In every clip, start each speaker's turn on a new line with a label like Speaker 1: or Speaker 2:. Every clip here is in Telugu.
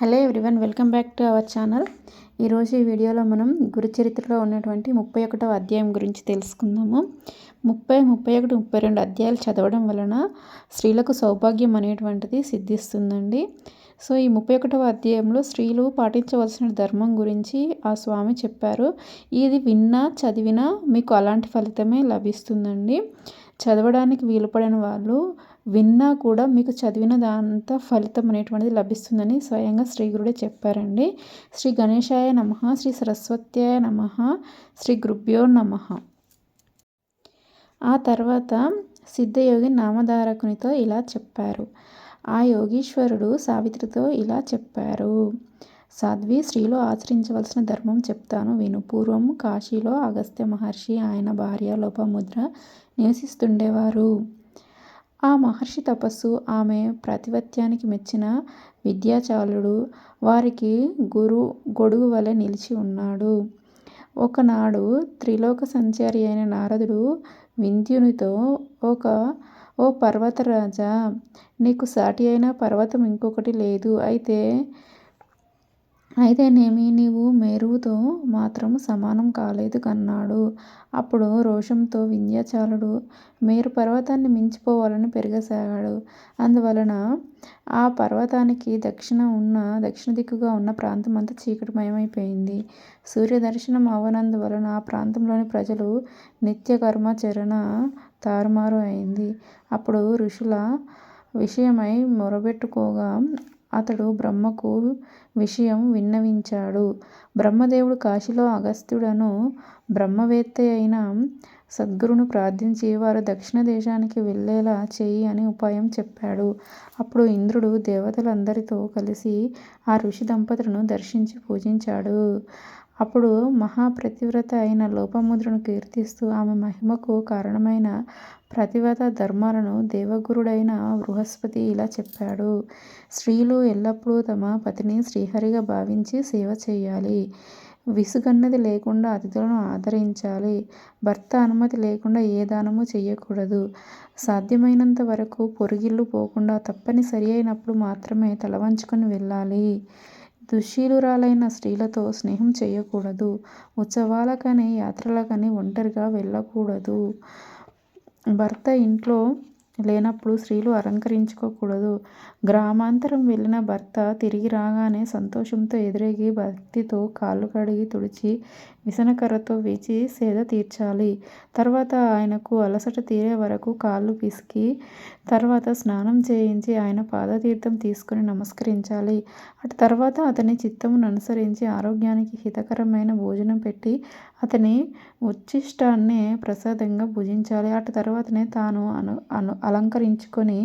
Speaker 1: Hello everyone welcome back to our channel. ఈరోజు ఈ వీడియోలో మనం గురుచరిత్రలో ఉన్నటువంటి ముప్పై ఒకటవ అధ్యాయం గురించి తెలుసుకుందాము. ముప్పై ముప్పై ఒకటి ముప్పై రెండు అధ్యాయాలు చదవడం వలన స్త్రీలకు సౌభాగ్యం అనేటువంటిది సిద్ధిస్తుందండి. సో ఈ ముప్పై ఒకటవ అధ్యాయంలో స్త్రీలు పాటించవలసిన ధర్మం గురించి ఆ స్వామి చెప్పారు. ఇది విన్నా చదివినా మీకు అలాంటి ఫలితమే లభిస్తుందండి. చదవడానికి వీలుపడిన వాళ్ళు విన్నా కూడా మీకు చదివిన దాంత ఫలితం అనేటువంటిది లభిస్తుందని స్వయంగా శ్రీగురుడే చెప్పారండి. శ్రీ గణేశాయ నమ శ్రీ సరస్వత్యాయ నమ శ్రీ గురుభ్యో నమ. ఆ తర్వాత సిద్ధయోగి నామధారకునితో ఇలా చెప్పారు. ఆ యోగీశ్వరుడు సావిత్రితో ఇలా చెప్పారు. సాధ్వి స్త్రీలో ఆచరించవలసిన ధర్మం చెప్తాను విను. పూర్వం కాశీలో అగస్త్య మహర్షి ఆయన భార్య లోపముద్ర నివసిస్తుండేవారు. ఆ మహర్షి తపస్సు ఆమె ప్రాతిపత్యానికి మెచ్చిన విద్యాచాలుడు. వారికి గురు గొడుగు వలె నిలిచి ఉన్నాడు. ఒకనాడు త్రిలోక సంచారి అయిన నారదుడు వింధ్యునితో ఒక ఓ పర్వతరాజా నీకు సాటి అయిన పర్వతం ఇంకొకటి లేదు. అయితే అయితేనేమి నీవు మేరువుతో మాత్రం సమానం కాలేదు కన్నాడు. అప్పుడు రోషంతో వింధ్యాచలుడు మేరు పర్వతాన్ని మించిపోవాలని పెరగసాగాడు. అందువలన ఆ పర్వతానికి దక్షిణ ఉన్న దక్షిణ దిక్కుగా ఉన్న ప్రాంతమంతా చీకటిమయమైపోయింది. సూర్యదర్శనం అవ్వనందువలన ఆ ప్రాంతంలోని ప్రజలు నిత్య కర్మాచరణ తారుమారు అయింది. అప్పుడు ఋషుల విషయమై మొరబెట్టుకోగా అతడు బ్రహ్మకు విషయం విన్నవించాడు. బ్రహ్మదేవుడు కాశీలో అగస్త్యుడను బ్రహ్మవేత్తయైన సద్గురును ప్రార్థించి వారు దక్షిణ దేశానికి వెళ్ళేలా చెయ్యి అని ఉపాయం చెప్పాడు. అప్పుడు ఇంద్రుడు దేవతలందరితో కలిసి ఆ ఋషి దంపతులను దర్శించి పూజించాడు. అప్పుడు మహాపతివ్రత అయిన లోపాముద్రను కీర్తిస్తూ ఆమె మహిమకు కారణమైన ప్రతివత ధర్మాలను దేవగురుడైన బృహస్పతి ఇలా చెప్పాడు. స్త్రీలు ఎల్లప్పుడూ తమ పతిని శ్రీహరిగా భావించి సేవ చేయాలి. విసుగన్నది లేకుండా అతిథులను ఆదరించాలి. భర్త అనుమతి లేకుండా ఏ దానము చేయకూడదు సాధ్యమైనంత వరకు పొరుగిళ్ళు పోకుండా తప్పనిసరి అయినప్పుడు మాత్రమే తలవంచుకొని వెళ్ళాలి. దుశ్శీలురాలైన స్త్రీలతో స్నేహం చేయకూడదు ఉత్సవాలకని యాత్రలకని ఒంటరిగా వెళ్ళకూడదు. భర్త ఇంట్లో లేనప్పుడు స్త్రీలు అలంకరించుకోకూడదు. గ్రామాంతరం వెళ్ళిన భర్త తిరిగి రాగానే సంతోషంతో ఎదురేగి భక్తితో కాళ్ళు కడిగి తుడిచి విసనకర్రతో వీచి సేద తీర్చాలి. తర్వాత ఆయనకు అలసట తీరే వరకు కాళ్ళు పిసికి తర్వాత స్నానం చేయించి ఆయన పాదతీర్థం తీసుకొని నమస్కరించాలి. అటు తర్వాత అతని చిత్తమును అనుసరించి ఆరోగ్యానికి హితకరమైన భోజనం పెట్టి అతని ఉచ్ఛిష్టాన్నే ప్రసాదంగా భుజించాలి. అటు తర్వాతనే తాను అను అను అలంకరించుకొని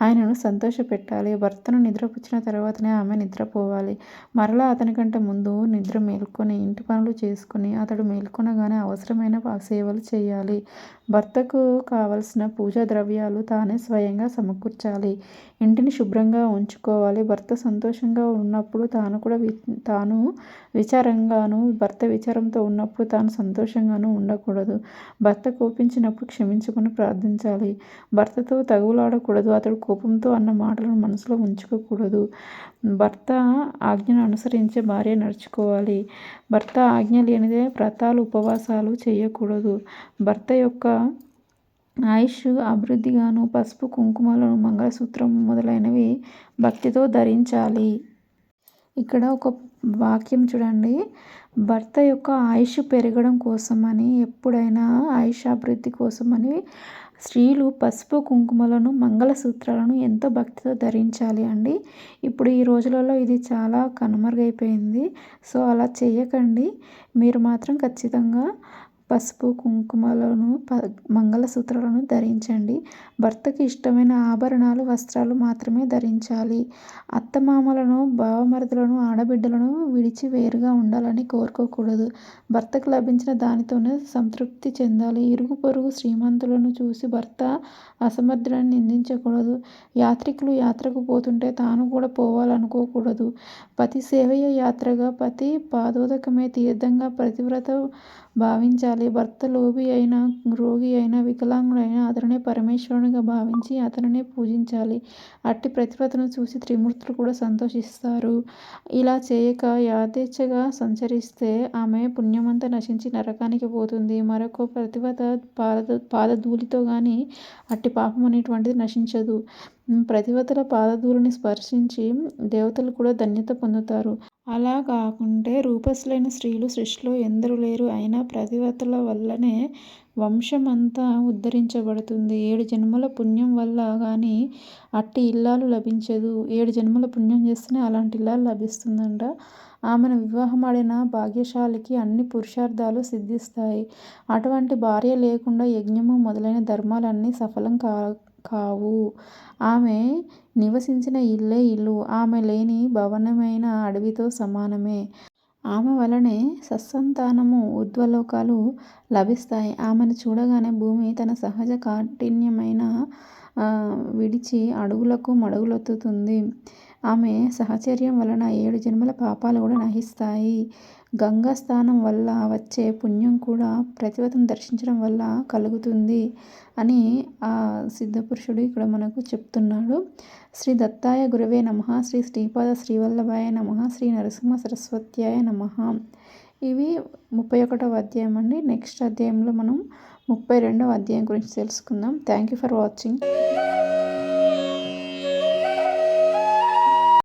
Speaker 1: ఆయనను సంతోషపెట్టాలి. భర్తను నిద్రపుచ్చిన తర్వాతనే ఆమె నిద్రపోవాలి. మరలా అతనికంటే ముందు నిద్ర మేల్కొని ఇంటి పనులు చేసుకొని అతడు మేల్కొనగానే అవసరమైన సేవలు చేయాలి భర్తకు కావలసిన పూజా ద్రవ్యాలు తానే స్వయంగా సమకూర్చాలి. ఇంటిని శుభ్రంగా ఉంచుకోవాలి. భర్త సంతోషంగా ఉన్నప్పుడు తాను కూడా తాను విచారంగాను భర్త విచారంతో ఉన్నప్పుడు తాను సంతోషంగాను ఉండకూడదు. భర్త కోపించినప్పుడు క్షమించుకుని ప్రార్థించాలి. భర్తతో తగులాడకూడదు అతడు కోపంతో అన్న మాటలను మనసులో ఉంచుకోకూడదు. భర్త ఆజ్ఞను అనుసరించే భార్య నడుచుకోవాలి. భర్త ఆజ్ఞ లేనిదే వ్రతాలు ఉపవాసాలు చేయకూడదు భర్త యొక్క ఆయుష్ అభివృద్ధిగాను పసుపు కుంకుమలను మంగళసూత్రం మొదలైనవి భక్తితో ధరించాలి. ఇక్కడ ఒక వాక్యం చూడండి. భర్త యొక్క ఆయుష్ పెరగడం కోసమని ఎప్పుడైనా ఆయుష్ అభివృద్ధి కోసమని స్త్రీలు పసుపు కుంకుమలను మంగళసూత్రాలను ఎంతో భక్తితో ధరించాలి అండి. ఇప్పుడు ఈ రోజులలో ఇది చాలా కనుమరుగైపోయింది. సో అలా చేయకండి మీరు మాత్రం ఖచ్చితంగా పసుపు కుంకుమలను ప మంగళసూత్రాలను ధరించండి. భర్తకి ఇష్టమైన ఆభరణాలు వస్త్రాలు మాత్రమే ధరించాలి. అత్తమామలను బావమరుదులను ఆడబిడ్డలను విడిచి వేరుగా ఉండాలని కోరుకోకూడదు. భర్తకు లభించిన దానితోనే సంతృప్తి చెందాలి. ఇరుగు పొరుగు శ్రీమంతులను చూసి భర్త అసమర్థులను నిందించకూడదు. యాత్రికులు యాత్రకు పోతుంటే తాను కూడా పోవాలనుకోకూడదు. పతి సేవయ యాత్రగా పతి పాదోదకమే తీర్థంగా ప్రతివ్రత భావించాలి. చేయాలి. భర్త లోబి అయినా రోగి అయినా వికలాంగుడైనా అతనినే పరమేశ్వరునిగా భావించి అతనినే పూజించాలి. అట్టి ప్రతిభతను చూసి త్రిమూర్తులు కూడా సంతోషిస్తారు. ఇలా చేయక యథేచ్ఛగా సంచరిస్తే ఆమె పుణ్యమంతా నశించి నరకానికి పోతుంది. మరొక ప్రతిభత పాద పాదధూళితో కానీ అట్టి పాపం అనేటువంటిది నశించదు. ప్రతివతల పాదధూళిని స్పర్శించి దేవతలు కూడా ధన్యత పొందుతారు. అలా కాకుంటే రూపసులైన స్త్రీలు సృష్టిలో ఎందరు లేరు. అయినా ప్రతివతల వల్లనే వంశం అంతా ఉద్ధరించబడుతుంది. ఏడు జన్మల పుణ్యం వల్ల కానీ అట్టి ఇల్లాలు లభించదు. ఏడు జన్మల పుణ్యం చేస్తేనే అలాంటి ఇల్లాలు లభిస్తుందంట. ఆమెను వివాహమాడిన భాగ్యశాలికి అన్ని పురుషార్థాలు సిద్ధిస్తాయి. అటువంటి భార్య లేకుండా యజ్ఞము మొదలైన ధర్మాలన్నీ సఫలం కా కావు. ఆమె నివసించిన ఇల్లే ఇల్లు. ఆమె లేని భవనమైన అడవితో సమానమే. ఆమె వలనే సత్సంతానము ఊర్ధ్వలోకాలు లభిస్తాయి. ఆమెను చూడగానే భూమి తన సహజ కాఠిన్యమైన విడిచి అడుగులకు మడుగులొత్తుతుంది. ఆమె సహచర్యం వలన ఏడు జన్మల పాపాలు కూడా నశిస్తాయి. గంగా స్నానం వల్ల వచ్చే పుణ్యం కూడా ప్రతివతను దర్శించడం వల్ల కలుగుతుంది అని ఆ సిద్ధపురుషుడు ఇక్కడ మనకు చెప్తున్నాడు. శ్రీ దత్తాయ గురవే నమ. శ్రీ శ్రీపాద శ్రీవల్లభాయ నమ. శ్రీ నరసింహ సరస్వత్యాయ నమ. ఇవి ముప్పై ఒకటవ అధ్యాయం అండి. నెక్స్ట్ అధ్యాయంలో మనం ముప్పై రెండవ అధ్యాయం గురించి తెలుసుకుందాం. Thank you for watching.